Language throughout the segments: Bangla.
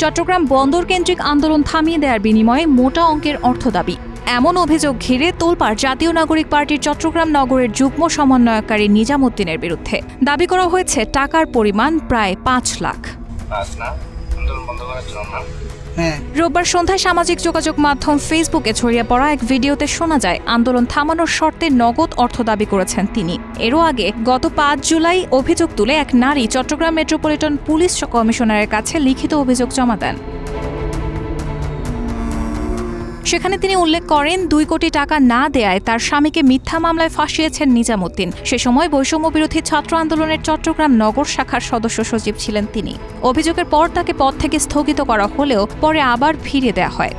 চট্টগ্রাম বন্দর কেন্দ্রিক আন্দোলন থামিয়ে দেওয়ার বিনিময়ে মোটা অঙ্কের অর্থ দাবি। এমন অভিযোগ ঘিরে তোলপাড় জাতীয় নাগরিক পার্টির চট্টগ্রাম নগরের যুগ্ম সমন্বয়কারী নিজামুদ্দিনের বিরুদ্ধে। দাবি করা হয়েছে টাকার পরিমাণ প্রায় পাঁচ লাখ। না আন্দোলন বন্ধ করার জন্য রোববার সন্ধ্যায় সামাজিক যোগাযোগ মাধ্যম ফেসবুকে ছড়িয়ে পড়া এক ভিডিওতে শোনা যায়, আন্দোলন থামানোর শর্তে নগদ অর্থ দাবি করেছেন তিনি। এরও আগে গত পাঁচ জুলাই অভিযোগ তুলে এক নারী চট্টগ্রাম মেট্রোপলিটন পুলিশ কমিশনারের কাছে লিখিত অভিযোগ জমা দেন। সেখানে তিনি উল্লেখ করেন, দুই কোটি টাকা না দেয়ায় তার স্বামীকে মিথ্যা মামলায় ফাঁসিয়েছেন নিজামুদ্দিন। সে সময় বৈষম্য বিরোধী ছাত্র আন্দোলনের চট্টগ্রাম নগর শাখার সদস্য সচিব ছিলেন তিনি। অভিযোগের পর তাকে পদ থেকে স্থগিত করা হলেও পরে আবার ফিরিয়ে দেওয়া হয়।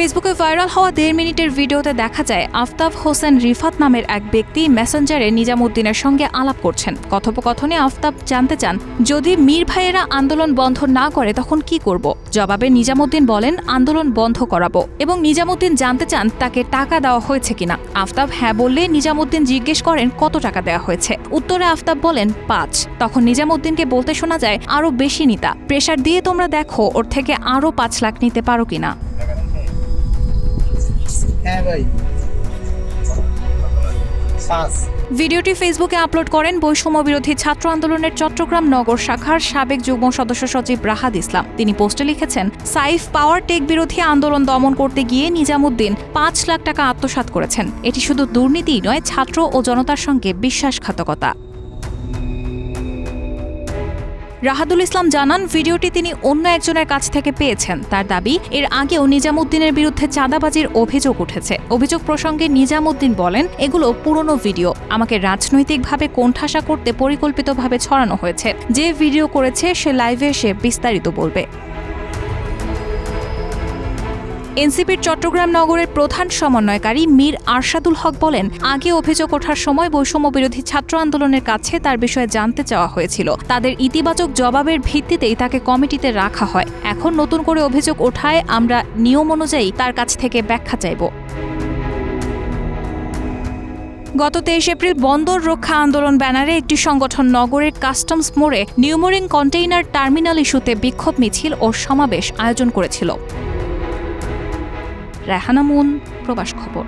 ফেসবুকে ভাইরাল হওয়া দেড় মিনিটের ভিডিওতে দেখা যায়, আফতাব হোসেন রিফাত নামের এক ব্যক্তি মেসেঞ্জারে নিজামুদ্দিনের সঙ্গে আলাপ করছেন। কথোপকথনে আফতাব জানতে চান, যদি মীর ভাইয়েরা আন্দোলন বন্ধ না করে তখন কি করব? জবাবে নিজামুদ্দিন বলেন, আন্দোলন বন্ধ করাবো এবং নিজামুদ্দিন জানতে চান তাকে টাকা দেওয়া হয়েছে কিনা। আফতাব হ্যাঁ বললে নিজামুদ্দিন জিজ্ঞেস করেন, কত টাকা দেওয়া হয়েছে? উত্তরে আফতাব বলেন, পাঁচ। তখন নিজামুদ্দিনকে বলতে শোনা যায়, আরও বেশি নিতা। প্রেশার দিয়ে তোমরা দেখো, ওর থেকে আরও পাঁচ লাখ নিতে পারো কিনা। ভিডিওটি ফেসবুকে আপলোড করেন বৈষম্য বিরোধী ছাত্র আন্দোলনের চট্টগ্রাম নগর শাখার সাবেক যুগ্ম সদস্য সচিব রাহাদ ইসলাম। তিনি পোস্টে লিখেছেন, সাইফ পাওয়ার টেক বিরোধী আন্দোলন দমন করতে গিয়ে নিজামুদ্দিন পাঁচ লাখ টাকা আত্মসাত করেছেন। এটি শুধু দুর্নীতিই নয়, ছাত্র ও জনতার সঙ্গে বিশ্বাসঘাতকতা। রাহাদুল ইসলাম জানান, ভিডিওটি তিনি অন্য একজনের কাছ থেকে পেয়েছেন। তার দাবি, এর আগেও নিজামুদ্দিনের বিরুদ্ধে চাঁদাবাজির অভিযোগ উঠেছে। অভিযোগ প্রসঙ্গে নিজামুদ্দিন বলেন, এগুলো পুরনো ভিডিও। আমাকে রাজনৈতিকভাবে কোণঠাসা করতে পরিকল্পিতভাবে ছড়ানো হয়েছে। যে ভিডিও করেছে, সে লাইভে এসে বিস্তারিত বলবে। এনসিপির চট্টগ্রাম নগরের প্রধান সমন্বয়কারী মীর আরশাদুল হক বলেন, আগে অভিযোগ ওঠার সময় বৈষম্য বিরোধী ছাত্র আন্দোলনের কাছে তার বিষয়ে জানতে চাওয়া হয়েছিল। তাদের ইতিবাচক জবাবের ভিত্তিতেই তাকে কমিটিতে রাখা হয়। এখন নতুন করে অভিযোগ ওঠায় আমরা নিয়ম অনুযায়ী তার কাছ থেকে ব্যাখ্যা চাইব। গত তেইশ এপ্রিল বন্দর রক্ষা আন্দোলন ব্যানারে একটি সংগঠন নগরের কাস্টমস মোড়ে নিউমোরিং কন্টেইনার টার্মিনাল ইস্যুতে বিক্ষোভ মিছিল ও সমাবেশ আয়োজন করেছিল। রেহানামুন প্রবাস খবর।